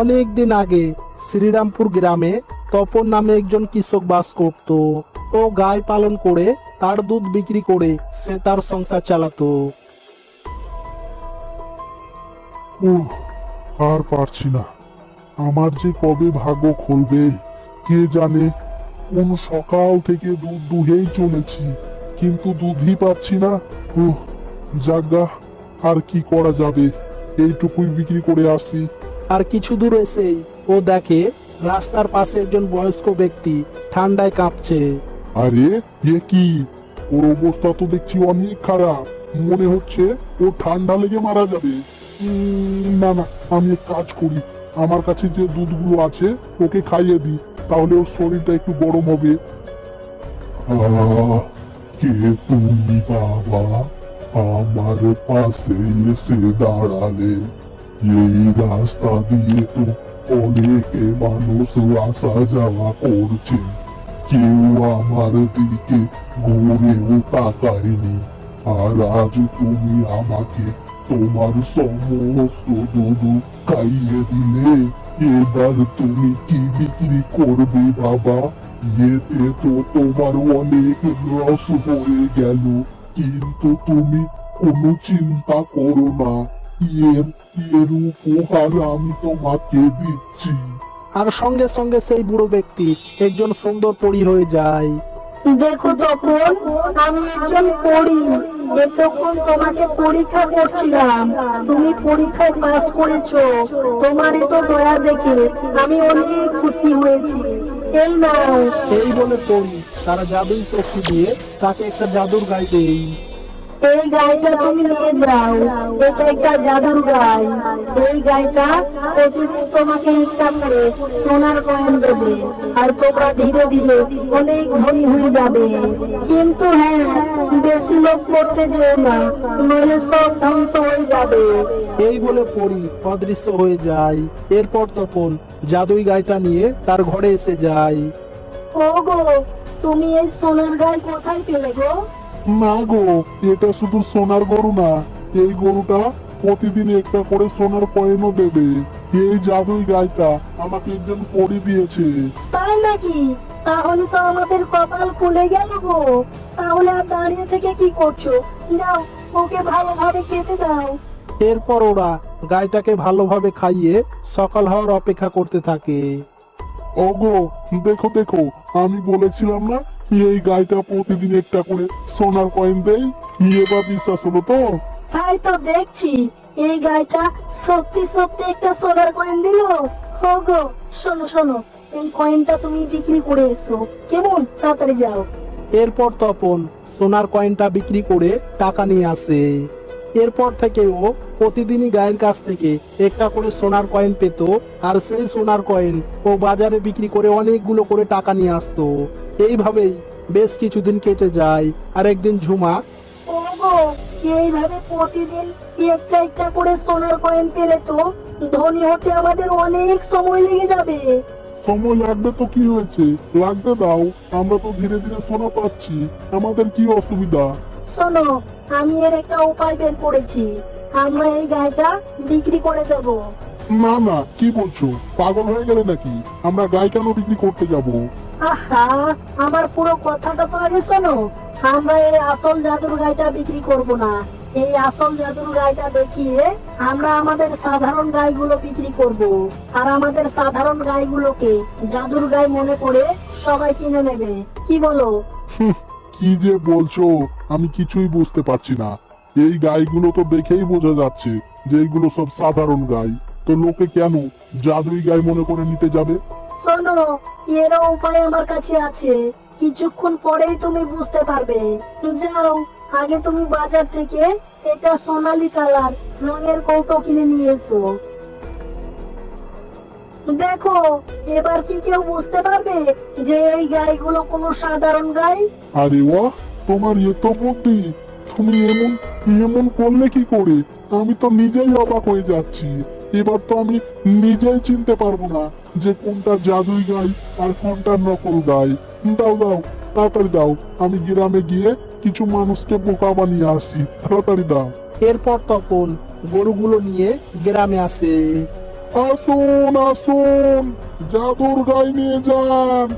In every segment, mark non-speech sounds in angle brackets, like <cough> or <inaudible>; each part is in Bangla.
অনেক দিন আগে শ্রীরামপুর গ্রামে তপন নামে একজন কৃষক বাস করত ও গায় পালন করে তার দুধ বিক্রি করে সে তার সংসার চালাতো। আর পারছি না। আমার যে কবে ভাগ্য খুলবে, কে জানে? কোন সকাল থেকে দুধ দুহেই চলেছি, কিন্তু দুধই পাচ্ছি না। উহ যাজ্ঞা আর কি করা যাবে? এইটুকুই বিক্রি করে আসি। আর কিছু দূর এসেই ও দেখে রাস্তার পাশে একজন বয়স্ক ব্যক্তি ঠান্ডায় কাঁপছে। আরে, এ কি? ওর অবস্থা তো দেখছি অনেক খারাপ। মনে হচ্ছে ও ঠান্ডা লেগে মারা যাবে। না না, আমি এক কাজ করি। আমার কাছে যে দুধগুলো আছে, ওকে খাইয়ে দিই। তাহলে ওর শরীরটা একটু গরম হবে। কে তুমি বাবা? আমার পাশে এসে দাঁড়ালে। এই রাস্তা দিয়ে তো অনেকে মানুষ আসা যাওয়া করছে। কেউ আমার দিকে ঘুরেও তাকায়নি। আর আজ তুমি আমাকে তোমার সমস্ত দুধ খাইয়ে দিলে। এবার তুমি কি বিক্রি করবে, বাবা? এতে তো তোমার অনেক লস হয়ে গেল। কিন্তু তুমি কোনো চিন্তা করো না। এর এর উপহার আমি তোমাকে দিচ্ছি। আর সঙ্গে সঙ্গে সেই বুড়ো ব্যক্তি একজন সুন্দর পরী হয়ে যায়। দেখো তখন আমি একজন পড়ি এতক্ষণ তোমাকে পরীক্ষা করছিলাম। তুমি পরীক্ষায় পাস করেছ। তোমার এত দয়া দেখে আমি অনেক খুশি হয়েছি। এই নাও। এই বলে পরী তারা জাদুই শক্তি দিয়ে তাকে একটা জাদুর গায়ে দেই এই গাইটা তুমি নিয়ে যাও এটা একটা জাদুর গাই এই গাইটা প্রতিদিন তোমাকে একটা করে সোনার কয়েন দেবে আর তোমরা ধীরে ধীরে অনেক ধনী হয়ে যাবে। কিন্তু হ্যাঁ বেশি লোক করতে যেও না নইলে সব ধ্বংস হয়ে যাবে। এই বলে পরী অদৃশ্য হয়ে যায়। এরপর তখন জাদুই গাইটা নিয়ে তার ঘরে এসে যায়। ওগো তুমি এই সোনার গাই কোথায় পেলে গো? না গো এটা শুধু সোনার গরু না এই গরুটা প্রতিদিন একটা করে সোনার কয়েনও দেবে। এই জাদুই গাইটা আমাকে একজন পরি দিয়েছে। তাই নাকি? তাহলে তো আমাদের কপাল খুলে গেল গো। তাহলে আর দাঁড়িয়ে থেকে কি করছ? যাও ওকে ভালোভাবে খেতে দাও। এরপর ওরা গাইটাকে ভালোভাবে খাইয়ে সকাল হওয়ার অপেক্ষা করতে থাকে। ওগো দেখো দেখো আমি বলেছিলাম না এই গাইটা প্রতিদিন একটা করে সোনার কয়েন দেয় এবার বিশ্বাস হলো তো? তাই তো দেখছি এই গাইটা সত্যি সত্যি একটা সোনার কয়েন দিল। হোগো শোনো শোনো এই কয়েনটা তুমি বিক্রি করে এসো। কেমন? তাড়াতাড়ি যাও। এরপর তপন সোনার কয়েনটা বিক্রি করে টাকা নিয়ে আসে। এরপর থেকে ও প্রতিদিনই গায়ের কাছ থেকে একটা করে সোনার কয়েন পেত আর সেই সোনার কয়েন ও বাজারে বিক্রি করে অনেকগুলো করে টাকা নিয়ে আসতো। এইভাবেই বেশ কিছুদিন কেটে যায় আর একদিন ঝুমা ওগো এইভাবে প্রতিদিন একটা একটা করে সোনার কয়েন পেলে তো ধনী হতে আমাদের অনেক সময় লেগে যাবে। সময় লাগবে তো কি হয়েছে? লাগবে দাও আমরা তো ধীরে ধীরে সোনা পাচ্ছি আমাদের কি অসুবিধা? শোনো আমি এর একটা উপায় বের করেছি। আমরা এই গাইটা বিক্রি করে দেব। না না কি বলছো? পাগল হয়ে গেলে নাকি? আমরা গাই কেন বিক্রি করতে যাব? আহা আমার পুরো কথাটা তো আগে শোনো। আমরা এই আসল জাদুর গাইটা বিক্রি করব না। এই আসল জাদুর গাইটা দেখিয়ে আমরা আমাদের সাধারণ গাইগুলো বিক্রি করব। আর আমাদের সাধারণ গাইগুলোকে জাদুর গাই মনে করে সবাই কিনে নেবে। কি বলো? কি যে বলছো? আমি কিছুই বুঝতে পারছি না। এই গাইগুলো তো দেখেই বোঝা যাচ্ছে যে এইগুলো সব সাধারণ গাই। তো লোকে কেন জাদুই গাই মনে করে নিতে যাবে? শোনো উপায় আমার কাছে আছে। কিছুক্ষণ পরেই তুমি বুঝতে পারবে। যাও আগে তুমি বাজার থেকে একটা সোনালী কালার রঙের কৌটো কিনে নিয়ে এসো। দেখো এবার কি কেউ বুঝতে পারবে যে এই গাইগুলো কোনো সাধারণ গাই? আরে ওয়া তোমার এত বুদ্ধি তুমি এমন এমন করলে কি করে? আমি তো নিজেই অবাক হয়ে যাচ্ছি। এবার তো আমি নিজেই চিনতে পারব না যে কোনটা জাদুই গাই আর কোনটা নকল গাই। দাও দাও তাড়াতাড়ি দাও। আমি গ্রামে গিয়ে কিছু মানুষকে বোকা বানিয়ে আসি। তাড়াতাড়ি দাও। এরপর তপন গরুগুলো নিয়ে গ্রামে আসে। আসুন আসুন। জাদুর গাই নিয়ে যান।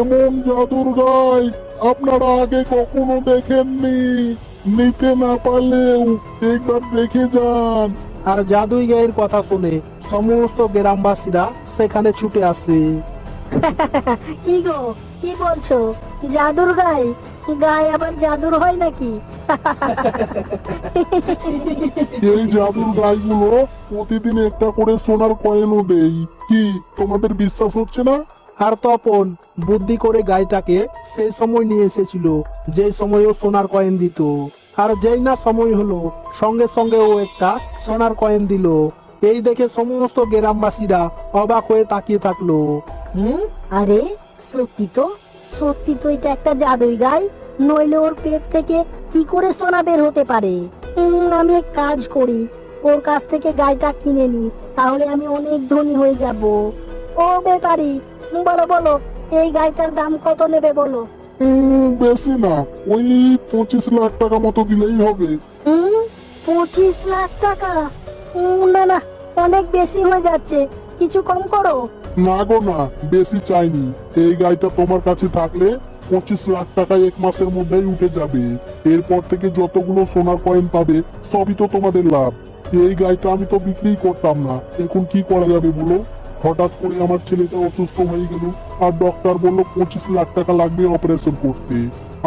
এমন জাদুর গাই আপনারা আগে কখনো দেখেননি নিতে না পারলেও একবার দেখে যান। আর জাদুই গায়ের কথা শুনে সমস্ত গ্রামবাসীরা সেখানে ছুটে আসে। <laughs> কি গো কি বলছো? জাদুর গায়ে গায়ে আবার জাদুর হয় নাকি? <laughs> এই জাদুর গাইগুলো প্রতিদিন একটা করে সোনার কয়েনও দেই কি তোমাদের বিশ্বাস হচ্ছে না? আর তপন বুদ্ধি করে গাইটাকে সেই সময় নিয়ে এসেছিল, যে সময় ও সোনার কয়েন দিত। আর যেই না সময় হলো, সঙ্গে সঙ্গে ও একটা সোনার কয়েন দিল। এই দেখে সমস্ত গ্রামবাসীরা অবাক হয়ে তাকিয়ে থাকল। হুম? আরে, সত্যি তো? সত্যি তো এটা একটা জাদুই গাই। নইলে ওর পেট থেকে কি করে সোনা বের হতে পারে? আমি এক কাজ করি। ওর কাছ থেকে গাইটা কিনে নি, তাহলে আমি অনেক ধনী হয়ে যাব। ও ব্যাপারি বলো বলো এই গাইটার দাম কত নেবে বলো? উম, বেশি না ওই পঁচিশ লাখ টাকা মতো দিলেই হবে। হুম পঁচিশ লাখ টাকা? উম, না না অনেক বেশি হয়ে যাচ্ছে। কিছু কম করো। না গো না বেশি চাইনি। এই গাড়িটা তোমার কাছে থাকলে পঁচিশ লাখ টাকা এক মাসের মধ্যেই উঠে যাবে। এরপর থেকে যতগুলো সোনার কয়েন পাবে সবই তো তোমাদের লাভ। এই গাড়িটা আমি তো বিক্রি করতাম না। এখন কি করা যাবে বলো? হঠাৎ করে আমার ছেলেটা অসুস্থ হয়ে গেল আর ডক্টর বলল পঁচিশ লাখ টাকা লাগবে অপারেশন করতে।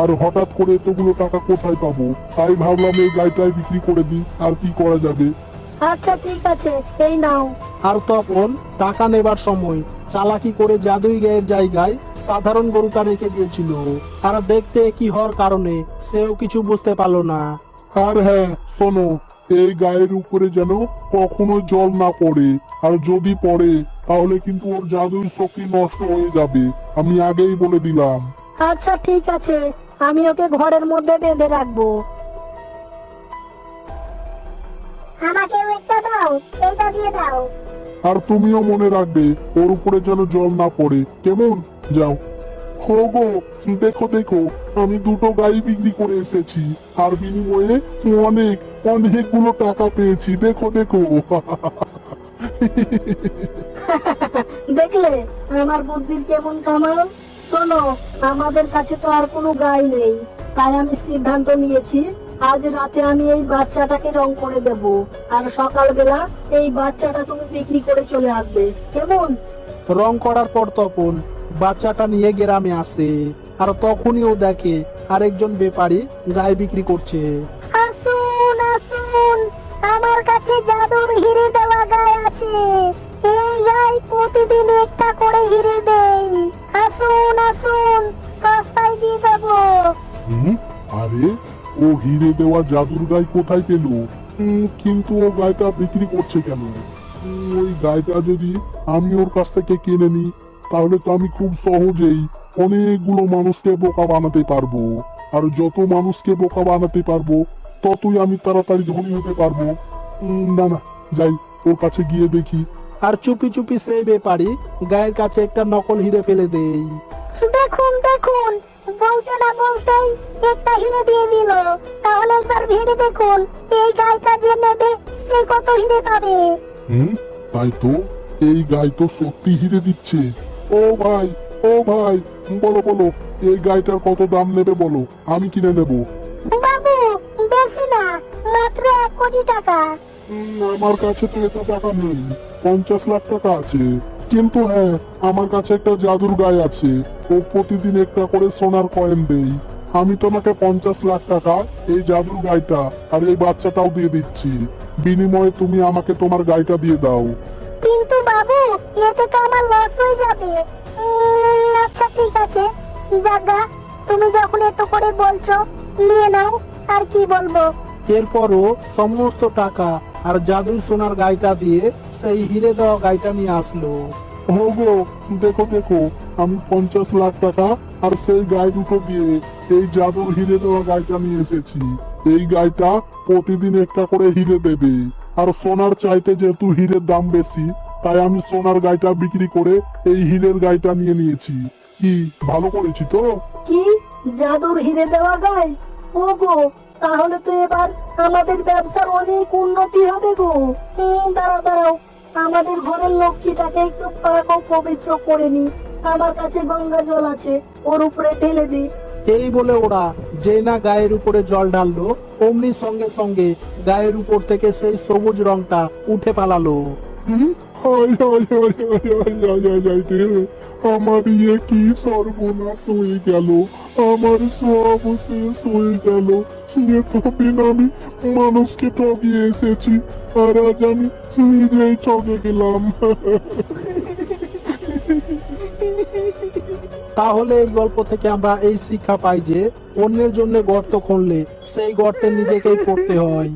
আর হঠাৎ করে এতগুলো টাকা কোথায় পাবো? তাই ভাবলাম এই গাড়িটাই বিক্রি করে দিই আর কি করা যাবে? আচ্ছা ঠিক আছে এই নাও। আর তখন টাকা নেবার সময় চালাকি করে জাদুই গায়ের জায়গায় সাধারণ গরুটা রেখে দিয়েছিল। আর দেখতে কি হওয়ার কারণে সেও কিছু বুঝতে পারল না। আর হ্যাঁ শোনো এই গায়ের উপরে যেন কখনো জল না পড়ে আর যদি পড়ে তাহলে কিন্তু ওর জাদুর শক্তি নষ্ট হয়ে যাবে আমি আগেই বলে দিলাম। আচ্ছা ঠিক আছে। আমি ওকে ঘরের মধ্যে বেঁধে রাখব। আমাকেও একটা দাও এটা দিয়ে দাও। আর তুমিও মনে রাখবে ওর উপরে যেন জল না পড়ে। কেমন? যাও। হো গো দেখো দেখো আমি দুটো গাই বিক্রি করে এসেছি। আর বিনিময়ে অনেক অনেকগুলো টাকা পেয়েছি। দেখো দেখো। <laughs> <laughs> দেখলে, আমার বুদ্ধির কেমন কামাল? শোনো, আমাদের কাছে তো আর কোনো গাই নেই। তাই আমি সিদ্ধান্ত নিয়েছি, আজ রাতে আমি এই বাচ্চাটাকে রং করে দেব। আর সকালবেলা এই বাচ্চাটা তুমি বিক্রি করে চলে আসবে। কেমন? রং করার পর তপন বাচ্চাটা নিয়ে গ্রামে আসে, আর তখনই ও দেখে আরেকজন ব্যাপারী গায়ে বিক্রি করছে। জাদুর হিরে দেওয়া গায়ে আছে। এই প্রতিদিন একটা করে হিরে দেই। আসুন আসুন সস্তায় দিয়ে আরে, ও হিরে দেওয়া জাদুর কোথায় পেল? কিন্তু ও বিক্রি করছে কেন? ওই যদি আমি ওর কাছ থেকে কিনে নিই তাহলে তো আমি খুব সহজেই অনেকগুলো মানুষকে বোকা বানাতে পারব। আর যত মানুষকে বোকা বানাতে পারব, ততই আমি তাড়াতাড়ি ধনী হতে পারব। না না যাই ওর কাছে গিয়ে দেখি। আর চুপি চুপি সেই ব্যাপারী গায়ের কাছে একটা নকল হিরে ফেলে দেয় দেখুন দেখুন বলতে না বলতেই একটা হিরে দিয়ে দিল। তাহলে একবার ভেবে দেখুন এই গাইটা যে নেবে সে কত হিরে পাবে? হুম তাই তো এই গাই তো সত্যি হিরে দিচ্ছে। ও ভাই ও ভাই বলো বলো এই গাইটার কত দাম নেবে বলো আমি কিনে নেব। বাবু বেশি না মাত্র এক কোটি টাকা। আমার কাছে তো এত টাকা নেই। পঞ্চাশ লাখ টাকা আছে। কিন্তু হ্যাঁ আমার কাছে একটা জাদুর গাই আছে। ও প্রতিদিন একটা করে সোনার কয়েন দেই আমি তোমাকে পঞ্চাশ লাখ টাকা এই জাদুর গাইটা আর এই বাচ্চাটাও দিয়ে দিচ্ছি। বিনিময়ে তুমি আমাকে তোমার গাইটা দিয়ে দাও। কিন্তু বাবু এতে তো আমার লস হয়ে যাবে। আচ্ছা ঠিক আছে। জাগা তুমি যখন এত করে বলছো নিয়ে নাও আর কি বলব? এরপরও সমস্ত টাকা আর জাদুই সোনার গাইটা দিয়ে সেই হিরে দেওয়া গাইটা নিয়ে আসলো। ওগো দেখো দেখো আমি পঞ্চাশ লাখ টাকা আর সেই গাই দুটো দিয়ে এই জাদুর হিরে দেওয়া গাইটা নিয়ে এসেছি। এই গাইটা প্রতিদিন একটা করে হিরে দেবে। আর সোনার চাইতে যেহেতু হিরের দাম বেশি তাই আমি সোনার গাইটা বিক্রি করে এই হিরের গাইটা নিয়ে নিয়েছি। কি ভালো করেছি তো? কি? জাদুর হিরে দেওয়া গাই ও গো তাহলে তো এবার আমাদের ব্যবসার অনেক উন্নতি হবে গো। হুম, দাঁড়াও দাঁড়াও। আমাদের ঘরের লক্ষ্মীটাকে একটু পাক ও পবিত্র করে নি। আমার কাছে গঙ্গা জল আছে ওর উপরে ঢেলে দি। এই বলে ওরা যে না গায়ের উপরে জল ঢাললো অমনি সঙ্গে সঙ্গে গায়ের উপর থেকে সেই সবুজ রংটা উঠে পালালো। হুম? হায় হায় হায় হায় হায় হায় হায় হায়। আমার ইয়ে কি সর্বনাশ হয়ে গেল আমার সব শেষ হয়ে গেল এতদিন আমি মানুষকে ঠগিয়ে এসেছি আর আজ আমি নিজেই ঠগে গেলাম তাহলে এই গল্প থেকে আমরা এই শিক্ষা পাই যে অন্যের জন্য গর্ত খুঁড়লে সেই গর্তে নিজেকেই পড়তে হয়